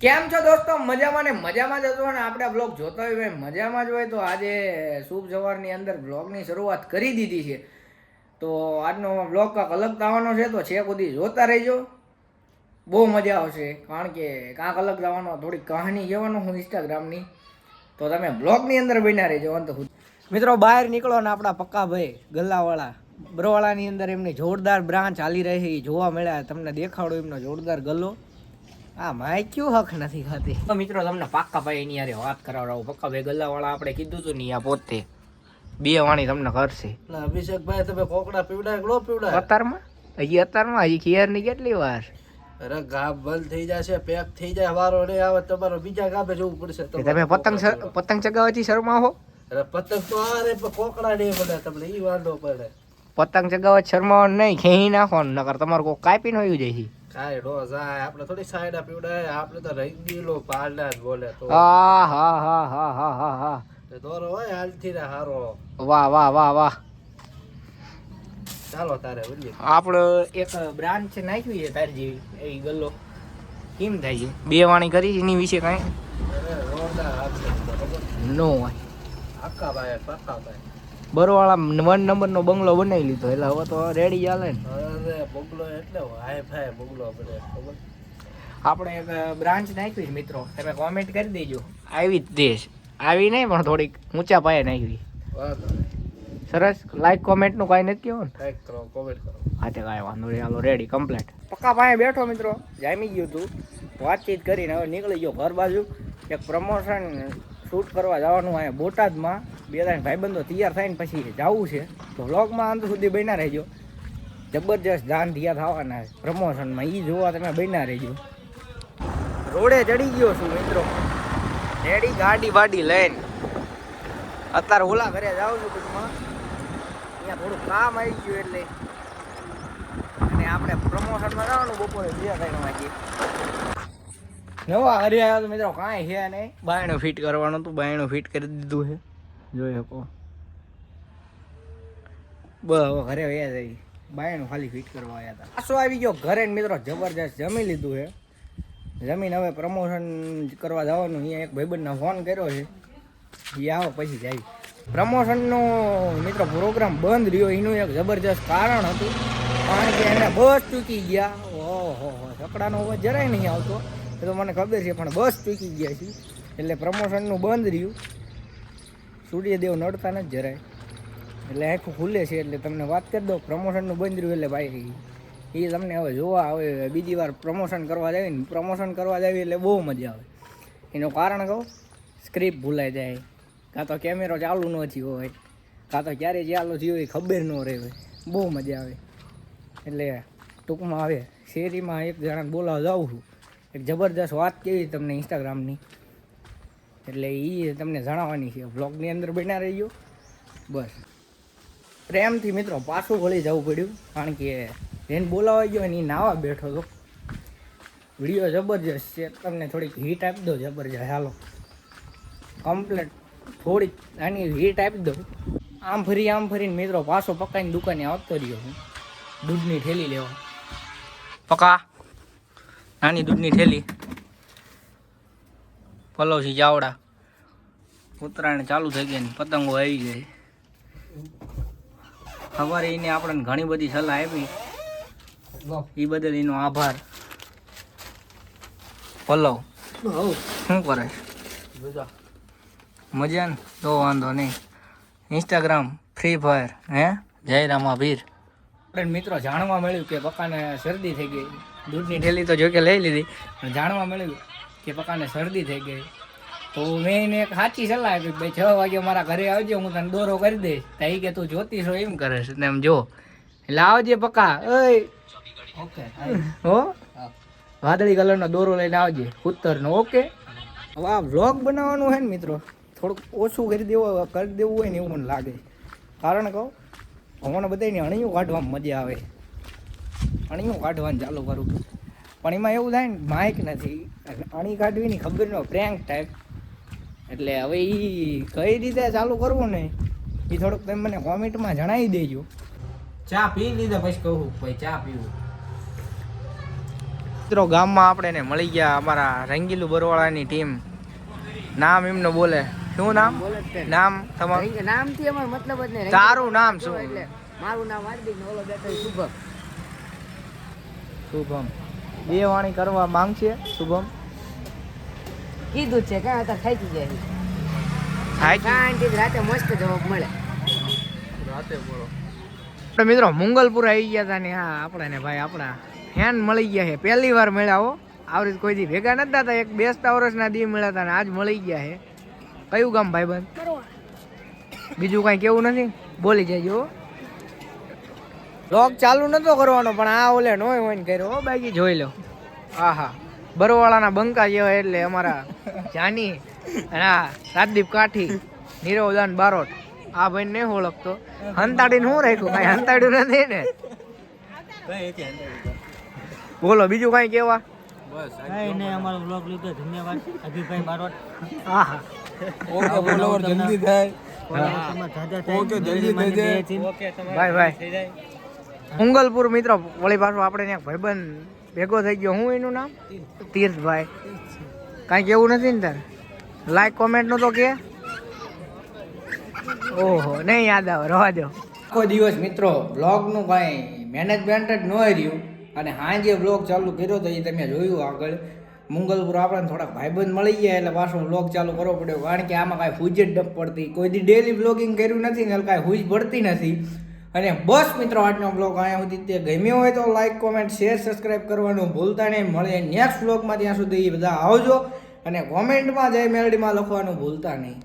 કેમ છો દોસ્તો? મજામાં ને મજામાં જ હતો અને આપણે બ્લોગ જોતા હોય ભાઈ, મજામાં જ હોય. તો આજે શુભ સવારની અંદર બ્લોગની શરૂઆત કરી દીધી છે. તો આજનો બ્લોગ કાંક અલગ થવાનો છે, તો છે સુધી જોતા રહેજો. બહુ મજા આવશે, કારણ કે કાંક અલગ થવાનો થોડી કહાની કહેવાનું હું ઇન્સ્ટાગ્રામની તો તમે બ્લોગની અંદર બન્યા રહેજો, અંત મિત્રો, બહાર નીકળો ને આપણા પક્કા ભાઈ, ગલ્લાવાળા. બરોવાળાની અંદર એમની જોરદાર બ્રાન્ચ ચાલી રહી એ જોવા મળ્યા. તમને દેખાડો એમનો જોરદાર ગલ્લો. હા માય ક્યું હક નથી ખાતી તો મિત્રો તમને પાક્કા ભાઈ એની યારે વાત કરાવડાવું. પક્કા ભાઈ ગલ્લાવાળા આપણે કીધું હતું ને આ પોતે. બે વાણી તમને કરશે અભિષેકભાઈ તમે કોકડા પીવડાય ગળો પીવડાય? અત્યારમાં હજી અત્યારમાં હજી ખિયારની કેટલી વાર? અરે ગાબ બંધ થઈ જશે પેક થઈ જાય વારો નહીં આવે તમારો બીજા ગાબે જવું પડશે. તમે પતંગ પતંગ ચગાવવાથી શરમા હો અરે પતંગ તો આ રે કોકડા નહીં મળે તમને ઈ વાંધો પડે. પતંગ ચગાવવા શરમાવો નહીં ખેંચી નાખવાનું નકર તમારું કોઈ કાપીને જાય. છે કાંઈ નો જાય આપણે થોડી સાઈડા પીવડાય આપણે તો રહી ગયેલો પારડા જ બોલે તો. હા હા હા હા હા હા હા દોરો હોય હાલથી હારો. વાહ વાહ વાહ વાહ. ચાલો તારે બોલીએ આપણે એક બ્રાન્ચ નાખવી છે તારી જેવી એ ગલ્લો. કેમ થાય છે? બે વાણી કરી એની વિશે કાંઈ? નો આખા ભાઈ પાકા ભાઈ બરોવાળા વન નંબરનો બંગલો બનાવી લીધો. એટલે હવે તો રેડી ચાલે ને. અરે બગલો એટલે હાય ફાય બંગલો આપણે ખબર? આપણે એક બ્રાન્ચ નાખી મિત્રો. તમે કોમેન્ટ કરી દેજો. આવી જ દેશ. આવી નહીં પણ થોડીક ઊંચા પાયે નાખવી સરસ. લાઈક કોમેન્ટનું કાંઈ નથી કહેવું ને? લાઈક કરો કોમેન્ટ કરો. હા તે કાંઈ વાંધો નહીં. હાલો રેડી કમ્પ્લીટ પક્કા પાયે બેઠો મિત્રો. જામી ગયું તું. વાતચીત કરીને હવે નીકળી ગયો ઘર બાજુ. એક પ્રમોશન શૂટ કરવા જવાનું અહીંયા બોટાદમાં. બે ત્રણ ભાઈબંધો તૈયાર થઈને પછી જવું છે. તો વ્લોગમાં અંત સુધી બન્યા રહેજો. જબરજસ્ત દાન થયા થવાના પ્રમોશનમાં એ જોવા તમે બન્યા રહેજો. રોડે ચડી ગયો છું મિત્રો. રેડી ગાડી વાડી લઈને. અત્યારે ઓલા ઘરે જાઉં છું ટૂંકમાં. અહીંયા થોડું કામ આવી ગયું એટલે. અને આપણે પ્રમોશનમાં જવાનું બપોરે બીજા ત્રણ વાગે. નવા હરિયા મિત્રો કાંઈ છે નહીં. બાયણું ફિટ કરવાનું હતું. બાયણું ફિટ કરી દીધું છે. જોઈ શકો. બસ ઘરે વયા જઈ બાયણું ખાલી ફિટ કરવા આવ્યા હતા. પાછો આવી ગયો? ઘરે મિત્રો જબરજસ્ત જમી લીધું છે. જમીન હવે પ્રમોશન કરવા જવાનું. અહીંયા એક ભાઈબંધને ફોન કર્યો છે. એ આવો પછી જાય. પ્રમોશનનો મિત્રો પ્રોગ્રામ બંધ રહ્યો. એનું એક જબરજસ્ત કારણ હતું. કારણ કે એને બસ ચૂકી ગયા. ઓહો છકડાનો અવાજ જરાય નહીં આવતો. એ તો મને ખબર છે, પણ બસ ચૂકી ગયા છે. એટલે પ્રમોશનનું બંધ રહ્યું. સૂર્યદેવ નડતા નથી જરાય. એટલે આખું ખુલે છે, એટલે તમને વાત કરી દો પ્રમોશનનું બંધ રહ્યું એટલે ભાઈ એ તમને હવે જોવા આવે, બીજી વાર પ્રમોશન કરવા જાય ને પ્રમોશન કરવા જાય એટલે બહુ મજા આવે. એનું કારણ કહું સ્ક્રિપ્ટ ભૂલાઈ જાય, કાં તો કેમેરો ચાલુ નથી હોય, કાં તો ક્યારે ચાલુ થયો હોય ખબર ન રહે બહુ મજા આવે. એટલે ટૂંકમાં આવે શેરીમાં એક જણાને બોલાવવા જાઉં છું. એક જબરદસ્ત વાત કેવી તમને ઇન્સ્ટાગ્રામની એટલે એ તમને જણાવવાની છે. બ્લોગની અંદર બન્યા રહીજો. બસ. પ્રેમથી મિત્રો પાછું વળી જવું પડ્યું. કારણ કે જેને બોલાવા ગયો ને એ નાવા બેઠો હતો. વીડિયો જબરજસ્ત છે. તમને થોડીક હીટ આપી દો જબરજસ્ત. હાલો. કમ્પ્લેટ થોડીક આની હીટ આપી દઉં. આમ ફરી, આમ ફરીને મિત્રો પાછો પકાઈને દુકાને આવતો રહ્યો હું. દૂધની થેલી લેવા. પકા. નાની દૂધની થેલી. પલોસી જાવડા ઉત્તરાયણ ચાલુ થઈ ગઈ ને પતંગો આવી ગઈ. સવારે એને આપણને ઘણી બધી સલાહ આપી. એ બદલ એનો આભાર. પલવ. શું કરે? મજા. ને તો વાંધો નહીં. ઇન્સ્ટાગ્રામ ફ્રી ફાયર હે? જય રામાભીર. ફ્રેન્ડ મિત્રો જાણવા મળ્યું કે પપ્પાને શરદી થઈ ગઈ. દૂધની ઠેલી તો જોકે લઈ લીધી પણ જાણવા મળ્યું કે પપ્પાને શરદી થઈ ગઈ. તો મેં એને એક સાચી સલાહ આપી કે ભાઈ છ વાગે મારા ઘરે આવજો હું તને દોરો કરી દઈશ. તો કે તું જોતી છો એમ કરે છે. એમ જો. એટલે આવજે પક્કા ઓય. ઓકે હો. વાદળી કલરનો દોરો લઈને આવજે ઉત્તરનો. ઓકે? હવે આ વ્લોગ બનાવવાનું છે ને મિત્રો થોડુંક ઓછું કરી દેવું કરી દેવું હોય ને એવું મને લાગે. કારણ કહું હમણાં બધાને અણીયું કાઢવામાં મજા આવે. અણીયું કાઢવાનું ચાલુ કરું. પણ એમાં એવું થાય ને માઇક નથી. અણી કાઢવી ની ખબર નો પ્રેન્ક ટાઈપ એટલે હવે એ કઈ રીતે ચાલુ કરવું ને એ થોડુંક તમે મને કોમેન્ટમાં જણાવી દેજો. ચા પી લીધા પછી કહું ભાઈ ચા પીવું. મિત્રો ગામમાં આપણે ને મળી ગયા અમારા રંગીલું બરવાળાની ટીમ. નામ એમનું બોલે. શું નામ? બોલે નામ તમારું? નામથી અમારો મતલબ જ નહીં. તારું નામ શું? એટલે મારું નામ હાર્દિક ઓલો બેઠો શુભમ. શુભમ. બે વાણી કરવા માંગશે શુભમ? કીધું જ છે કે અત્યારે થઈ જાય શાંતિથી રાતે મસ્ત જવાબ મળે. આપણે મિત્રો મંગલપુર આવી ગયા હતા ને હા આપણે ને ભાઈ આપણા. ફેન મળી ગયા છે. પહેલી વાર મળ્યા હો. આવી રીતે કોઈ દી ભેગા નતા થતા. એક બેસતા વર્ષના દી મળ્યા હતા ને આજ મળી ગયા છે. કયું ગામ ભાઈબંધ? બીજું કાંઈ કેવું નથી? બોલી જજો. લોક ચાલુ નતો કરવાનો પણ આ ઓલે નોય હોય કર્યો. હો બાકી જોઈ લો. આહા. બરવાળાના બંકા જેવા એટલે અમારા જાની અને રાજદીપ કાઠી નીરવદાન બારોટ આ ભાઈ નહીં ઓળખતો. હંતાડીને શું રાખ્યું? કાંઈ હંતાડ્યું નથી ને? બોલો બીજું કાંઈ કેવા? બસ અમારો બ્લોગ લીધો. ધન્યવાદ અભિભાઈ બારોટ. આહા. ઓકે ફોલોવર જલ્દી થાય. ઓકે જલ્દી થઈ જાય. ભાઈ ભાઈ મંગલપુર મિત્રો, વળી પાછું આપણે ત્યાં ભાઈબંધ ભેગો થઈ ગયો. હું એનું નામ? તીર્થભાઈ. કાંઈ કેવું નથી ને તારે? લાઈક કોમેન્ટનું તો કે? ઓહો, નહીં યાદ આવે. રવા દો. આખો દિવસ મિત્રો બ્લોગનું કાંઈ મેનેજમેન્ટ જ ન રહ્યું. અને હાંજે બ્લોગ ચાલુ કર્યો તો એ તમે જોયું આગળ. મંગલપુર આપણને થોડાક ભાઈબંધ મળી ગયા એટલે પાછો બ્લોગ ચાલુ કરવો પડ્યો. કારણ કે આમાં કાંઈ હુજ જ ડપ પડતી. કોઈ દી ડેલી બ્લોગિંગ કર્યું નથી ને એટલે કાંઈ હુજ પડતી નથી. અને બસ મિત્રો, આજનો બ્લોગ અહીંયા સુધી. તે ગમ્યો હોય તો લાઈક કોમેન્ટ શેર સબસ્ક્રાઇબ કરવાનું ભૂલતા નહીં. મળે નેક્સ્ટ બ્લોગમાં ત્યાં સુધી બધા આવજો અને કોમેન્ટમાં જય મેલડીમાં લખવાનું ભૂલતા નહીં.